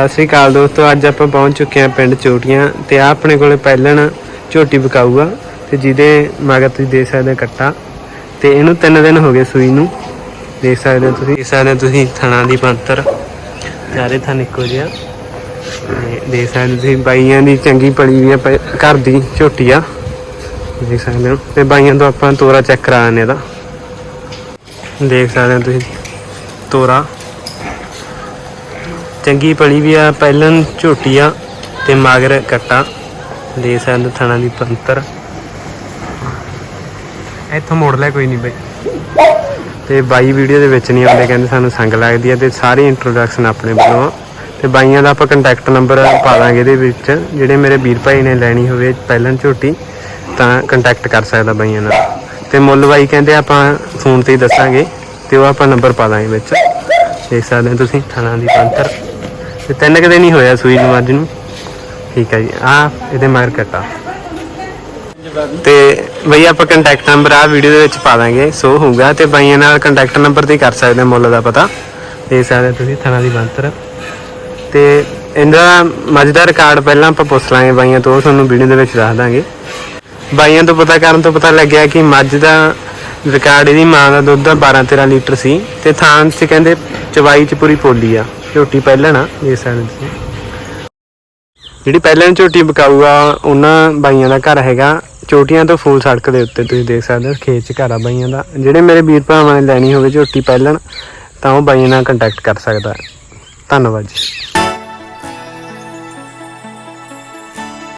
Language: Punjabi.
ਸਤਿ ਸ੍ਰੀ ਅਕਾਲ ਦੋਸਤੋ, ਅੱਜ ਆਪਾਂ ਪਹੁੰਚ ਚੁੱਕੇ ਹਾਂ ਪਿੰਡ ਚੋਟੀਆਂ ਤੇ ਆ ਆਪਣੇ ਕੋਲੇ ਪਹਿਲਣ ਝੋਟੀ ਬਕਾਊਗਾ ਤੇ ਜਿਹਦੇ ਮਗਰ ਤੁਸੀਂ ਦੇਖ ਸਕਦੇ ਹੋ ਕੱਟਾ ਤੇ ਇਹਨੂੰ 3 ਦਿਨ ਹੋ ਗਏ ਸੂਈ ਨੂੰ। ਦੇਖ ਸਕਦੇ ਹੋ ਤੁਸੀਂ, ਦੇਖ ਸਕਦੇ ਹੋ ਤੁਸੀਂ ਥਣਾ ਦੀ ਪੰਤਰ ਚਾਰੇ ਥਣ ਇੱਕੋ ਜਿਹਾ ਤੇ ਦੇਖ ਸਕਦੇ ਤੁਸੀਂ ਬਾਈਆਂ ਦੀ ਚੰਗੀ ਪਲੀ ਵੀ ਆ ਪ- ਘਰ ਦੀ ਝੋਟੀ ਆ ਦੇਖ ਸਕਦੇ ਹੋ ਤੇ ਬਾਈਆਂ ਤੋਂ ਆਪਾਂ ਤੋਰਾ ਚੈੱਕ ਕਰਾ ਇਹਦਾ। ਦੇਖ ਸਕਦੇ ਹੋ ਤੁਸੀਂ ਤੋਰਾ। ਚੰਗੀ ਪਲੀ ਵੀ ਆ, ਪਹਿਲਨ ਝੋਟੀ ਆ ਤੇ ਮਗਰ ਕੱਟਾ ਦੇ ਸੰਦ ਥਣਾ ਦੀ ਪੰਤਰ ਇੱਥੋਂ ਮੋੜ ਲੈ ਕੋਈ ਨਹੀਂ ਬਈ। ਤੇ ਬਾਈ ਵੀਡੀਓ ਦੇ ਵਿੱਚ ਨਹੀਂ ਆਉਂਦੇ, ਕਹਿੰਦੇ ਸਾਨੂੰ ਸੰਗ ਲੱਗਦੀ ਹੈ ਤੇ ਸਾਰੀ ਇੰਟਰੋਡਕਸ਼ਨ ਆਪਣੇ ਵੱਲੋਂ ਆ। ਤੇ ਬਾਈਆਂ ਦਾ ਆਪਾਂ ਕੰਟੈਕਟ ਨੰਬਰ ਪਾ ਦਾਂਗੇ ਇਹਦੇ ਵਿੱਚ, ਜਿਹੜੇ ਮੇਰੇ ਵੀਰ ਭਾਈ ਨੇ ਲੈਣੀ ਹੋਵੇ ਪਹਿਲਨ ਝੋਟੀ, ਤਾਂ ਕੰਟੈਕਟ ਕਰ ਸਕਦਾ ਬਾਈਆਂ ਨਾਲ। ਤੇ ਮੁੱਲ ਬਾਈ ਕਹਿੰਦੇ ਆਪਾਂ ਫੋਨ ਤੇ ਹੀ ਦੱਸਾਂਗੇ, ਤੇ ਉਹ ਆਪਾਂ ਨੰਬਰ ਪਾ ਦਾਂਗੇ ਵਿੱਚ। ਦੇਖ ਸਕਦੇ ਹੋ ਤੁਸੀਂ, ਥਣਾ ਦੀ ਪੰਤਰ ਤੇ ਤਿੰਨ ਕੁ ਦਿਨ ਹੀ ਹੋਇਆ ਸੂਈ ਨੂੰ ਅੱਜ ਨੂੰ। ਠੀਕ ਹੈ ਜੀ, ਆ ਇਹਦੇ ਮਗਰ ਕੱਟਾ ਤੇ। ਬਈ ਆਪਾਂ ਕੰਟੈਕਟ ਨੰਬਰ ਆ ਵੀਡੀਓ ਦੇ ਵਿੱਚ ਪਾ ਦਾਂਗੇ ਸੋ ਹੋਊਗਾ ਤੇ ਬਾਈਆਂ ਨਾਲ ਕੰਟੈਕਟ ਨੰਬਰ ਤੇ ਕਰ ਸਕਦੇ ਮੁੱਲ ਦਾ ਪਤਾ। ਦੇਖ ਸਕਦੇ ਤੁਸੀਂ ਥਣਾ ਦੀ ਬੰਤਰ ਤੇ ਇਹਦਾ ਮਜ਼ੇਦਾਰ ਰਿਕਾਰਡ ਪਹਿਲਾਂ ਆਪਾਂ ਪੁੱਛ ਲਾਂਗੇ ਬਾਈਆਂ ਤੋਂ ਤੁਹਾਨੂੰ ਵੀਡੀਓ ਦੇ ਵਿੱਚ ਦੱਸ ਦਾਂਗੇ। ਬਾਈਆਂ ਤੋਂ ਪਤਾ ਕਰਨ ਤੋਂ ਪਤਾ ਲੱਗਿਆ ਕਿ ਮੱਝ ਦਾ ਰਿਕਾਰਡ ਇਹਦੀ ਮਾਂ ਦਾ ਦੁੱਧ ਦਾ 12 13 ਲੀਟਰ ਸੀ, ਤੇ ਥਾਂ 'ਚ ਕਹਿੰਦੇ ਚਵਾਈ 'ਚ ਪੂਰੀ ਪੋਲੀ ਆ। ਝੋਟੀ ਪਹਿਲਾਂ ਨਾ ਦੇਖ ਸਕਦੇ ਤੁਸੀਂ ਜਿਹੜੀ ਪਹਿਲਾਂ ਝੋਟੀ ਬਕਾਊਗਾ ਉਹਨਾਂ ਬਾਈਆਂ ਦਾ ਘਰ ਹੈਗਾ। ਚੋਟੀਆਂ ਤੋਂ ਫੂਲ ਸੜਕ ਦੇ ਉੱਤੇ, ਤੁਸੀਂ ਦੇਖ ਸਕਦੇ ਹੋ, ਖੇਤ 'ਚ ਘਰ ਆ ਬਾਈਆਂ ਦਾ। ਜਿਹੜੇ ਮੇਰੇ ਵੀਰ ਭਰਾਵਾਂ ਨੇ ਲੈਣੀ ਹੋਵੇ ਝੋਟੀ ਪਹਿਲਣ, ਤਾਂ ਉਹ ਬਾਈਆਂ ਨਾਲ ਕੰਟੈਕਟ ਕਰ ਸਕਦਾ। ਧੰਨਵਾਦ ਜੀ।